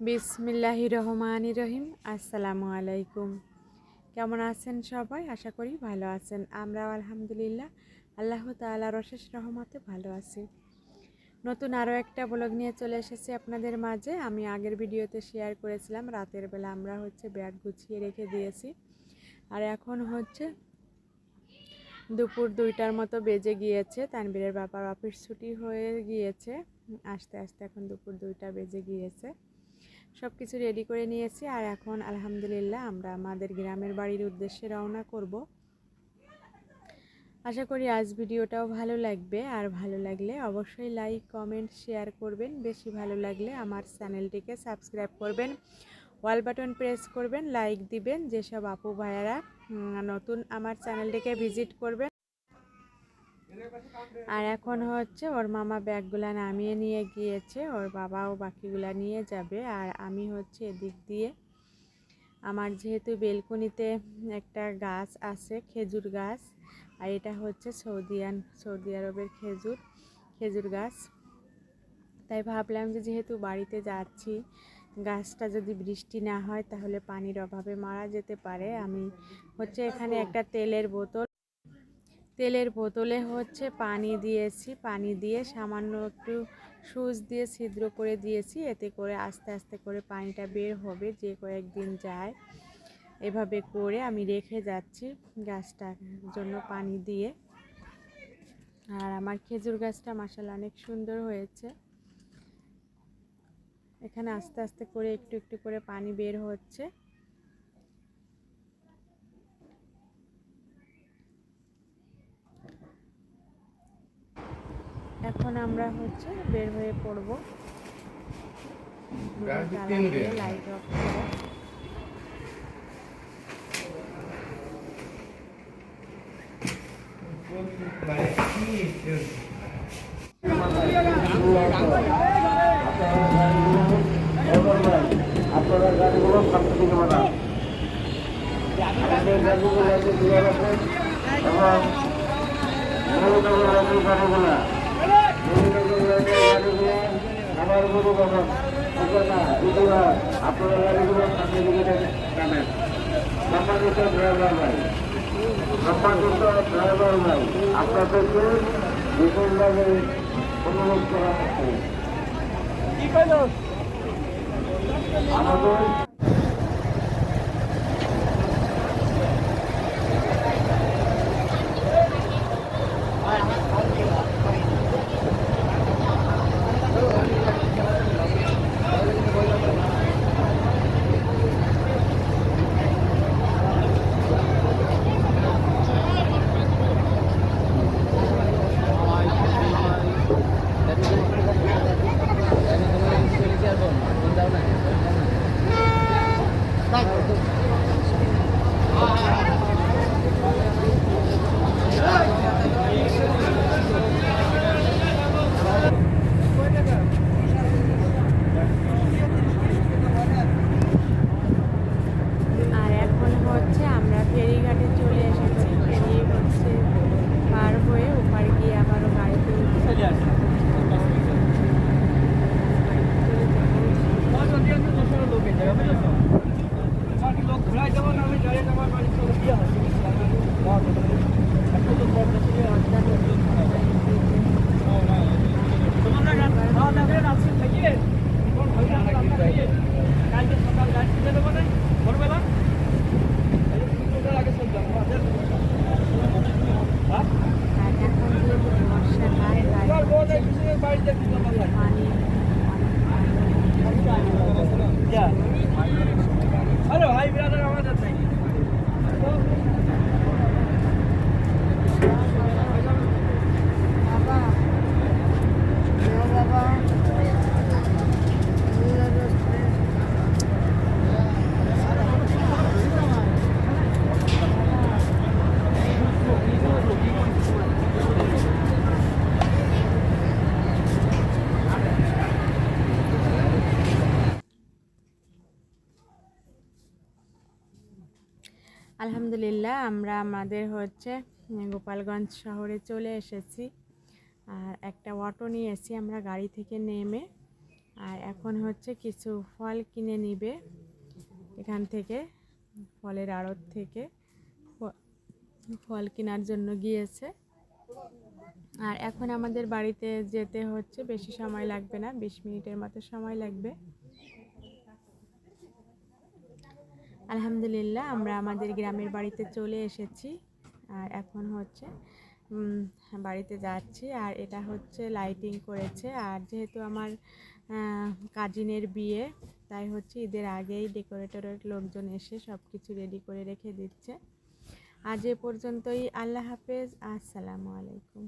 বিসমিল্লাহি রহমানি রহিম আসসালামু আলাইকুম কেমন আছেন সবাই? আশা করি ভালো আছেন। আমরাও আলহামদুলিল্লাহ। আল্লাহ তাআলার অশেষ রহমতে ভালো আছি। নতুন আরও একটা ব্লগ নিয়ে চলে এসেছি আপনাদের মাঝে। আমি আগের ভিডিওতে শেয়ার করেছিলাম, রাতের বেলা আমরা হচ্ছে ব্যাগ গুছিয়ে রেখে দিয়েছি। আর এখন হচ্ছে দুপুর দুইটার মতো বেজে গিয়েছে। তানবীরের বাবার অফিস ছুটি হয়ে গিয়েছে। আস্তে আস্তে এখন দুপুর দুইটা বেজে গিয়েছে। সব কিছু রেডি করে নিয়েছি আর এখন আলহামদুলিল্লাহ আমরা আমাদের গ্রামের বাড়ির উদ্দেশ্যে রওনা করব। আশা করি আজ ভিডিওটাও ভালো লাগবে। আর ভালো লাগলে অবশ্যই লাইক কমেন্ট শেয়ার করবেন। বেশি ভালো লাগলে আমার চ্যানেলটিকে সাবস্ক্রাইব করবেন। ওয়াল বাটন প্রেস করবেন লাইক দিবেন। যেসব আপু ভাইয়ারা নতুন আমার চ্যানেলটিকে ভিজিট করবেন আর এখন হচ্ছে ওর মামা ব্যাগগুলা নামিয়ে নিয়ে গিয়েছে, ওর বাবাও বাকিগুলা নিয়ে যাবে। আর আমি হচ্ছে এদিক দিয়ে আমার যেহেতু বেলকনিতে একটা গাছ আছে, খেজুর গাছ, আর এটা হচ্ছে সৌদিয়ান, সৌদি আরবের খেজুর খেজুর গাছ। তাই ভাবলাম যে যেহেতু বাড়িতে যাচ্ছি, গাছটা যদি বৃষ্টি না হয় তাহলে পানির অভাবে মারা যেতে পারে। আমি হচ্ছে এখানে একটা তেলের বোতল তেলের বোতলে হচ্ছে পানি দিয়েছি, পানি দিয়ে সামান্য একটু সুচ দিয়ে ছিদ্র করে দিয়েছি, এতে করে আস্তে আস্তে করে পানিটা বের হবে, যে কয়েকদিন যায়। এভাবে করে আমি রেখে যাচ্ছি গাছটার জন্য পানি দিয়ে। আর আমার খেজুর গাছটা মাসাল অনেক সুন্দর হয়েছে। এখানে আস্তে আস্তে করে একটু একটু করে পানি বের হচ্ছে। এখন আমরা হচ্ছে বের হয়ে পড়ব। লাইট অফ করে আপনারা গাড়িগুলো সামনে বানা আমাদের গাড়িগুলো আছে রাখেন এবং আছে গাড়িগুলো মহিলাগুলো আছে গাড়িগুলো গরু বাবা ঠিকানা এগুলো আপনারা গাড়িগুলো সামনে দিকে টানেন সম্মানিত ড্রাইভার ভাই সম্মানিত আমাদের আর এখন হচ্ছে আমরা ফেরিঘাটে চলে এসেছি ফেরি হচ্ছে পার হয়ে ওপার গিয়ে আবারও গাড়িতে উঠতে আর এখন যেহেতু বর্ষাকাল তাই হচ্ছে পানি হ্যালো হাই ব্রাদার আমাদের থেকে আলহামদুলিল্লাহ, আমরা আমাদের হচ্ছে গোপালগঞ্জ শহরে চলে এসেছি। আর একটা অটো নিয়েছি, আমরা গাড়ি থেকে নেমে, আর এখন হচ্ছে কিছু ফল কিনে নিবে এখান থেকে, ফলের আড়ত থেকে ফল কেনার জন্য গিয়েছে। আর এখন আমাদের বাড়িতে যেতে হচ্ছে, বেশি সময় লাগবে না, বিশ মিনিটের মতো সময় লাগবে। আলহামদুলিল্লাহ, আমরা আমাদের গ্রামের বাড়িতে চলে এসেছি। আর এখন হচ্ছে বাড়িতে যাচ্ছি। আর এটা হচ্ছে লাইটিং করেছে। আর যেহেতু আমার কাজিনের বিয়ে, তাই হচ্ছে ঈদের আগেই ডেকোরেটরের লোকজন এসে সব কিছু রেডি করে রেখে দিচ্ছে। আজ এ পর্যন্তই। আল্লাহ হাফেজ। আসসালামু আলাইকুম।